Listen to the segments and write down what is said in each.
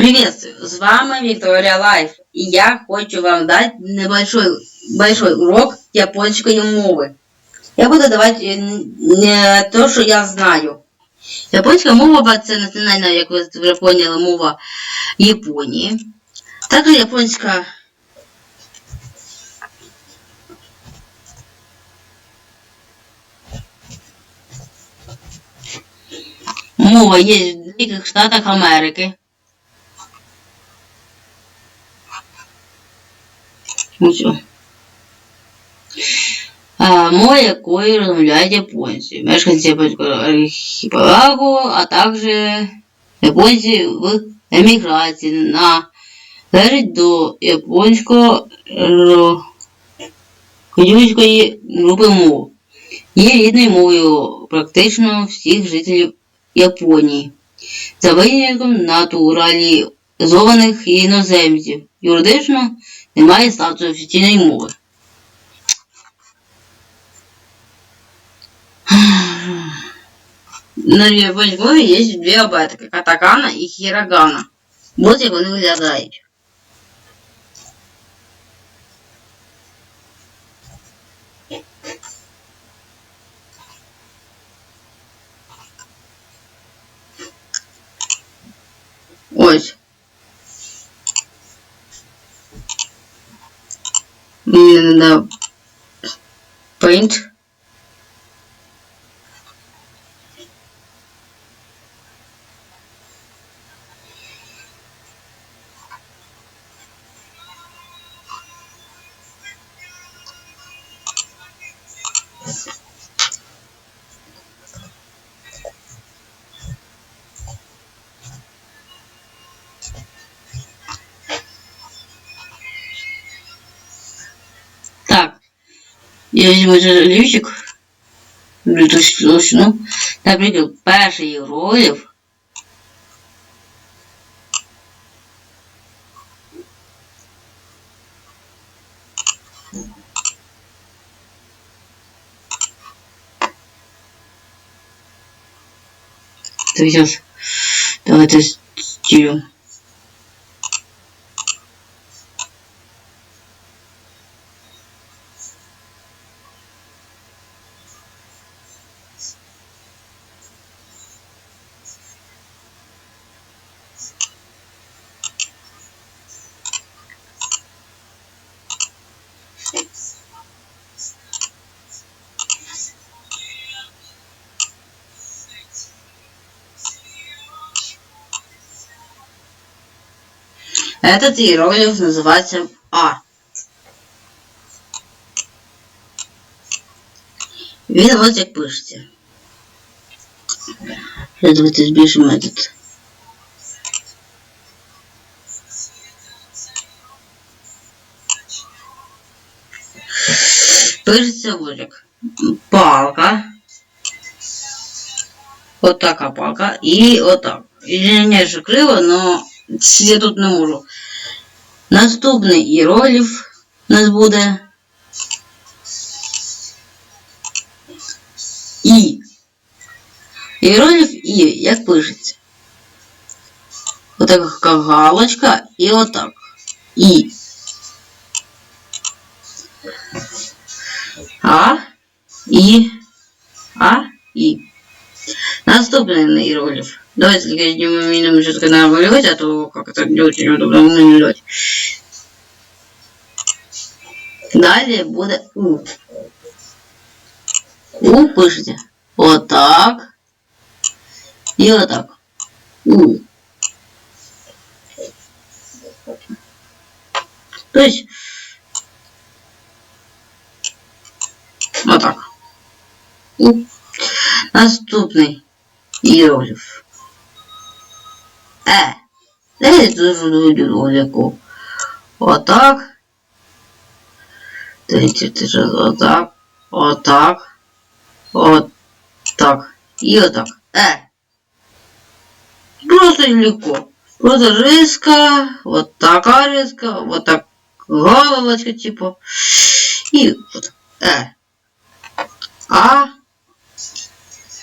Приветствую, с вами Виктория Лайф, и я хочу вам дать небольшой большой урок японской мовы. Я буду давати е, не то, що я знаю. Японська мова це національна, як ви вже поняли, мова Японії. Також японська мова є в деяких штатах Америки. Ну що? А, мова якої розмовляють японці, мешканці японського архіпелагу, а також японці в еміграції на належить до японського кодівської групи мов. Є рідною мовою практично всіх жителів Японії, за винятком натуралізованих іноземців. Юридично немає статусу офіційної мови. На японській мові є дві абетки – катакана і хірагана. Ось як вони виглядають. Ось. the paint? Я візьму цей олівчик. Точно. Наприклад, перший ролів. Так, сейчас. Давайте стилю. Этот иероглиф называется А. Він ось як пишеться. Зараз Давайте збільшимо этот. Пишеться ось як. Палка. Вот така палка. І отак. Извиняюсь, що криво, но я тут не можу. Наступний іеролів у нас буде І. Іеролів І, як пишеться? Отак як галочка і отак. І. А, І, А, І. Наступний іеролів. Давайте только не умеем что-то намалевать, а то как это не очень удобно намалевать. Далее будет У. У пишите. Вот так. И вот так. У. То есть вот так. У. Наступний іерогліф. Е. Дайте дуже ролику. Отак. Дайте раз отак. Отак. Отак. І отак. Е. Просто легко. Просто риска, вот такая риска, вот так головочка типа. И вот. Э. А.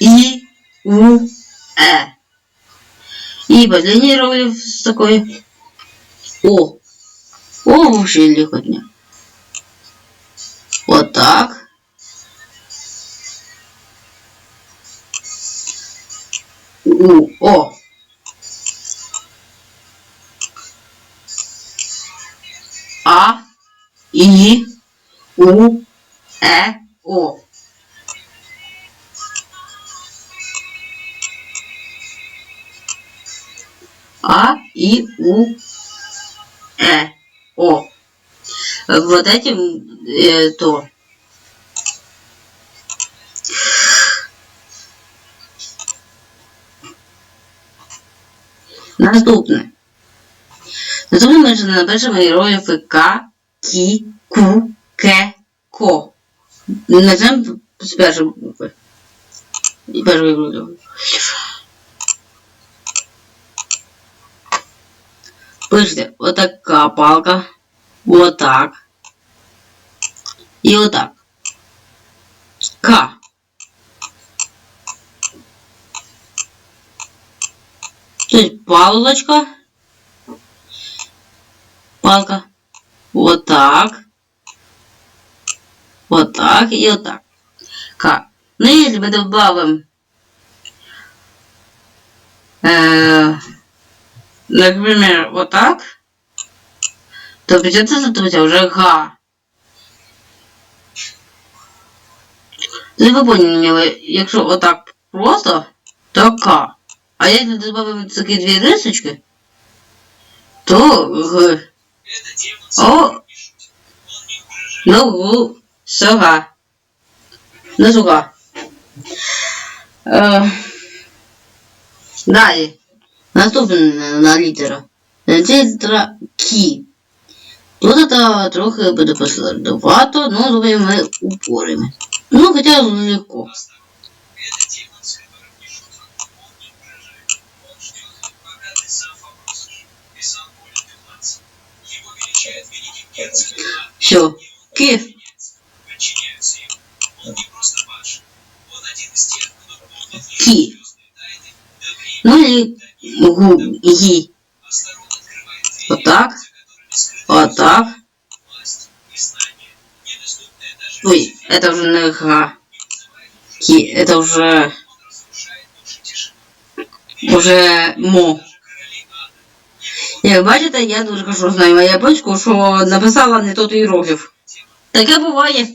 И. У. Э. И последний с такой. О. О, вообще легкотня. Вот так. У, о. А, И, У, Э, О. А, И, У, Э, О. Вот этим э, то. Наступне. Наступне ми вже напишемо героїв К, Кі, Ку, Ке, Ко. Начнемо з першої букви. І першої Букви. Пишите, отака палка. Вот так. И вот так. К. То есть палочка. Палка. Вот так. Вот так и вот так. К. Ну, если мы добавим, э, например, вот так, то придется задумать уже Га. Ну, ви поняли, якщо отак просто, то К. А если добавим такі дві рисочки, то Г. О, ну, Гу, Сога. Ну, Суга. Е, далі. Наступна літера. Це літера Кі. Тут это трохи буде посередовато, но думаю, ми упоримо. Ну, хоча легко. Все. Киев. гу, ги. Вот так. Вот так. Ой, это уже не га. Ки, это уже... Уже мо. Як бачите, я дуже хорошо знаю японську, що написала не тот іерогліф. Таке буває.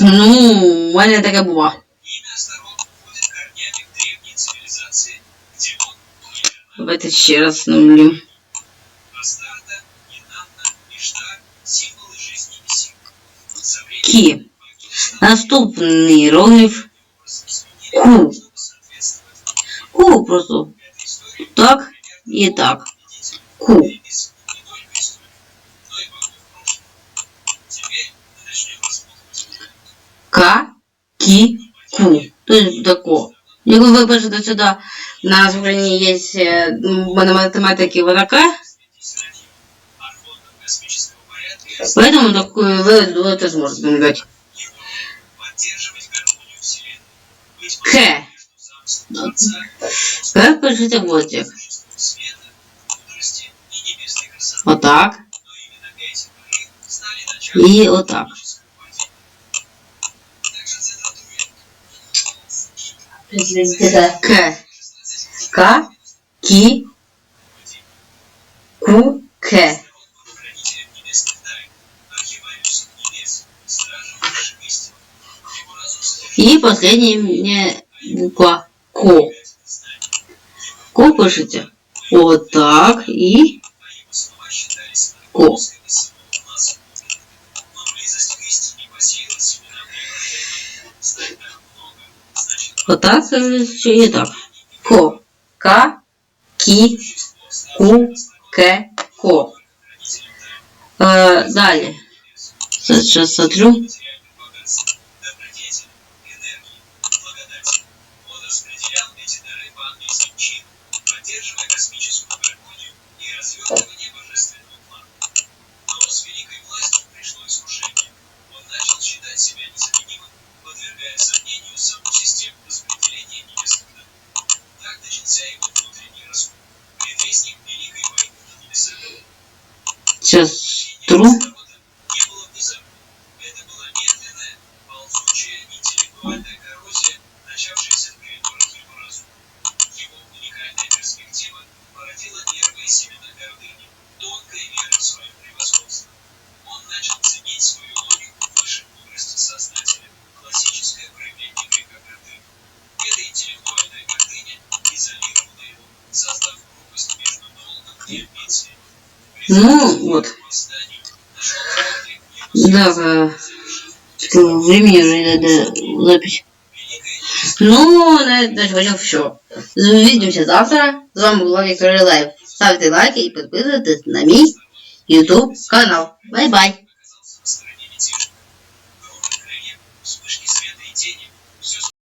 Ну, у мене таке буває. Давайте ще раз нулім. Ки. Наступний іерогліф. Ку. Ку просто. Так і так. Ку. К, Ки, Ку. То есть тако. Як ви пишете сюди, на Україні є е, математики вот такая. Поэтому такую вы, вы это сможете наблюдать. К. Как пишите вот так. Вот так. И вот так. К. К. Ки. Ку. К. И последняя буква Ко. Ко пишите. Вот так и Ко. Вот так и так. Ко. К. Ки. Ку. К. Ко. Э, далее. Сейчас смотрю. поддерживая космическую гармонию и развертывание божественного плана. Но с великой властью пришло искушение. Он начал считать себя незаменимым, подвергая сомнению саму систему распределения небесных даров. Так начался его внутренний разум. Предвестник Великой войны Елизавета. Сейчас труп. Не было внезапно. Это была медленная, ползучая, интеллектуальная коррозия, начавшаяся в коридорах его разума. Его уникальная перспектива породила нервы и семена гордыни, тонкая вера в свое превосходство. Он начал ценить свою логику выше мудрости сознателя, классическое проявление греха гордыни. Эта интеллектуальная гордыня изолировала его, создав пропасть между долгом и амбициями. Ну, вот. Восстаний нашел человек его Да, э, времени уже надо запись. великое Ну, на этом все. Увидимся завтра. З вами була Вікторія Лайв. Ставте лайки і підписуйтесь на мій YouTube канал. Бай-бай.